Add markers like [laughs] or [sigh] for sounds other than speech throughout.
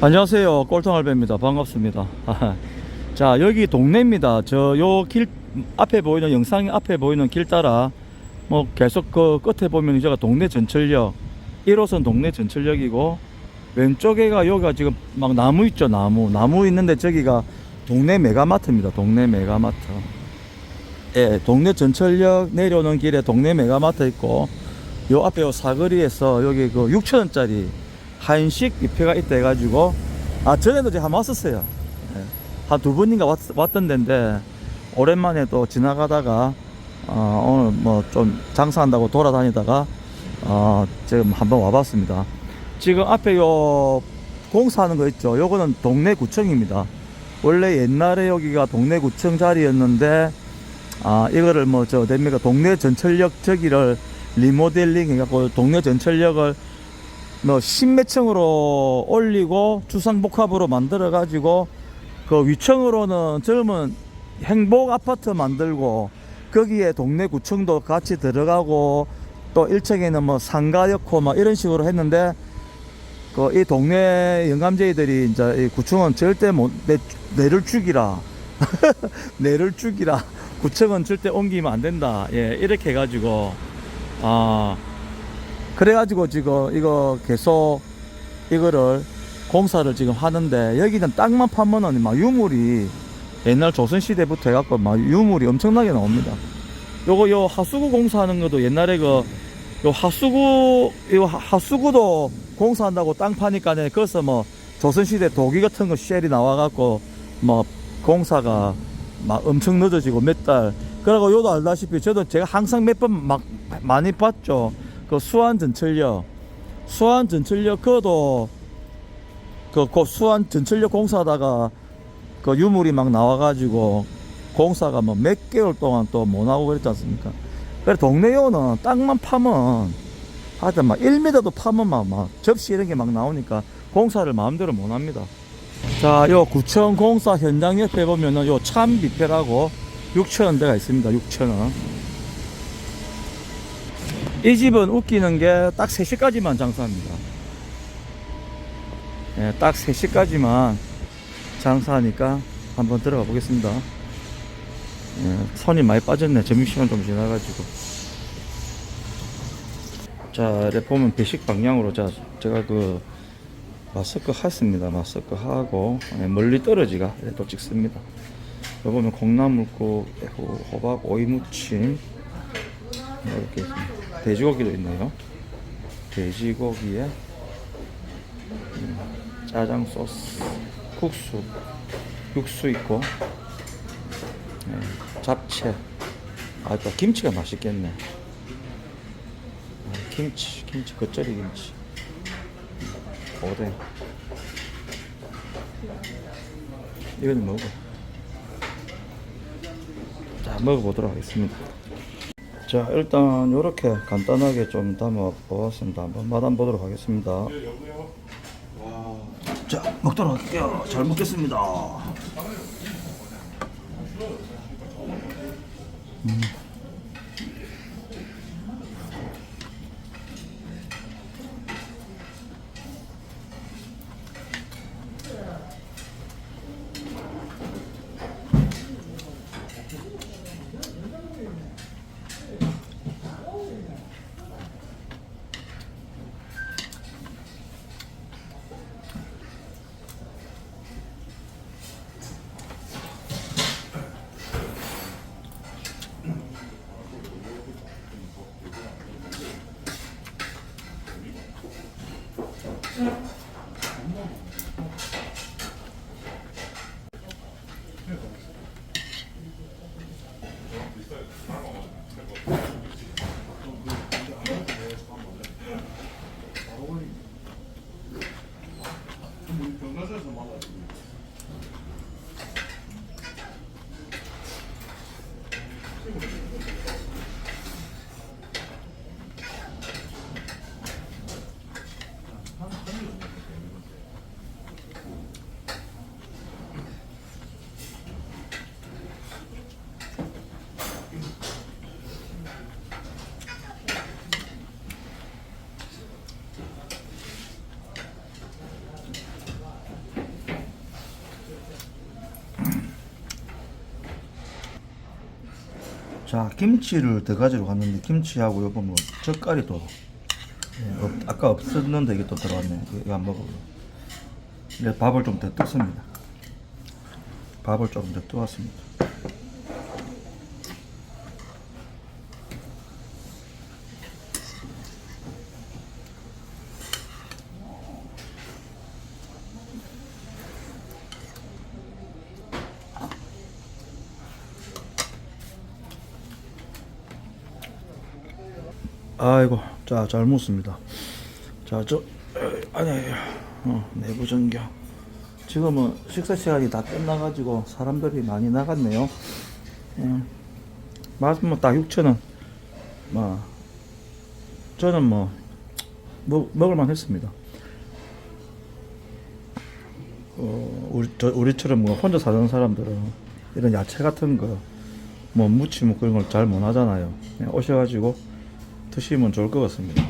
안녕하세요. 꼴통알배입니다. 반갑습니다. [laughs] 자, 여기 동네입니다. 저 요 길 앞에 보이는 영상 앞에 보이는 길 따라 뭐 계속 그 끝에 보면 이제가 동네 전철역 1호선 동네 전철역이고 왼쪽에가 여기가 지금 막 나무 있죠, 나무. 나무 있는데 저기가 동네 메가마트입니다. 동네 메가마트. 예, 동네 전철역 내려오는 길에 동네 메가마트 있고 요 앞에 요 사거리에서 여기 그 6천원짜리 한식 뷔페가 있다 해가지고 아 전에도 제가 한번 왔었어요. 예. 한두 번인가 왔, 왔던 데인데 오랜만에 또 지나가다가 어, 오늘 뭐 좀 장사한다고 돌아다니다가 어, 지금 한번 와봤습니다. 지금 앞에 요 공사하는 거 있죠? 요거는 동네 구청입니다. 원래 옛날에 여기가 동네 구청 자리였는데 아 이거를 뭐 저 됩니까 동네 전철역 저기를 리모델링 해갖고 동네 전철역을 뭐 신매층으로 올리고 주상복합으로 만들어 가지고 그 위층으로는 젊은 행복 아파트 만들고 거기에 동네 구청도 같이 들어가고 또 1층에는 뭐 상가 였고 막 이런 식으로 했는데 그 이 동네 영감제이들이 이제 이 구청은 절대 못 내, 내를 죽이라. [laughs] 내를 죽이라. 구청은 절대 옮기면 안 된다. 예 이렇게 해가지고 아 그래가지고 지금 이거 계속 이거를 공사를 지금 하는데 여기는 땅만 파면은 막 유물이 옛날 조선시대부터 해갖고 막 유물이 엄청나게 나옵니다. 요거 요 하수구 공사하는 것도 옛날에 그 요 하수구 요 하- 하수구도 공사한다고 땅 파니까네 거기서 뭐 조선시대 도기 같은 거 쉘이 나와갖고 뭐 공사가 막 엄청 늦어지고 몇 달. 그리고 요도 알다시피 저도 제가 항상 몇 번 막 많이 봤죠. 그 수안 전철역, 수안 전철역 그도 그, 그 수안 전철역 공사하다가 그 유물이 막 나와가지고 공사가 뭐 몇 개월 동안 또 못 나오고 그랬지 않습니까? 그래 동네 요는 땅만 파면 하여튼 막 1m도 파면 막, 막 접시 이런 게 막 나오니까 공사를 마음대로 못 합니다. 자, 요 구청 공사 현장 옆에 보면은 요참 뷔페라고 6천원 대가 있습니다. 6천원. 이 집은 웃기는 게 딱 3시까지만 장사합니다. 예, 딱 3시까지만 장사하니까 한번 들어가 보겠습니다. 예, 손이 많이 빠졌네. 점심시간 좀 지나가지고. 자, 이렇게 보면 배식 방향으로 자, 제가 그 마스크 했습니다. 마스크 하고 예, 멀리 떨어지가 예, 또 찍습니다. 여기 보면 콩나물국, 호- 호박, 오이무침 이렇게 있습니다. 돼지고기도 있네요. 돼지고기에 음, 짜장 소스, 국수, 육수 있고 예, 잡채. 아, 또 김치가 맛있겠네. 아, 김치, 김치, 겉절이 김치. 오뎅. 이거는 먹어. 자, 먹어보도록 하겠습니다. 자, 일단 이렇게 간단하게 좀 담아 보았습니다. 한번 맛 한번 보도록 하겠습니다. 자, 먹도록 할게요. 잘 먹겠습니다. 음. 응. 자 김치를 더 가지러 갔는데 김치하고 요거 뭐 젓갈이 또 예, 없- 아까 없었는데 이게 또 들어왔네. 이거 안 먹어 이제 밥을 좀더 뜯습니다. 밥을 조금 더 뜨었습니다 아이고 자잘 묻습니다. 자저 아니 아니 어, 내부 전경. 지금은 식사 시간이 다 끝나가지고 사람들이 많이 나갔네요. 예. 맛은 뭐딱 6천원. 뭐 저는 뭐 먹, 먹을만 했습니다. 어, 우리, 저, 우리처럼 뭐 혼자 사는 사람들은 이런 야채 같은 거뭐 무치 뭐 그런 걸 잘 못 하잖아요. 그냥 오셔가지고 드시면 좋을 것 같습니다.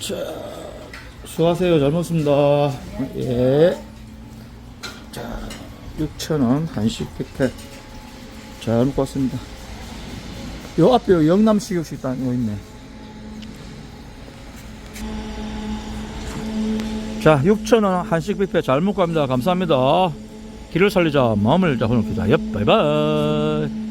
자, 수고하세요. 잘 먹습니다. 예. 자, 6,000원 한식 뷔페 잘 먹고 왔습니다. 요 앞에 영남 식육식당 요 있네. 자, 6,000원 한식 뷔페 잘 먹고 갑니다. 감사합니다. 길을 살리자, 마음을 잡아놓기자. 엽, 바이바이.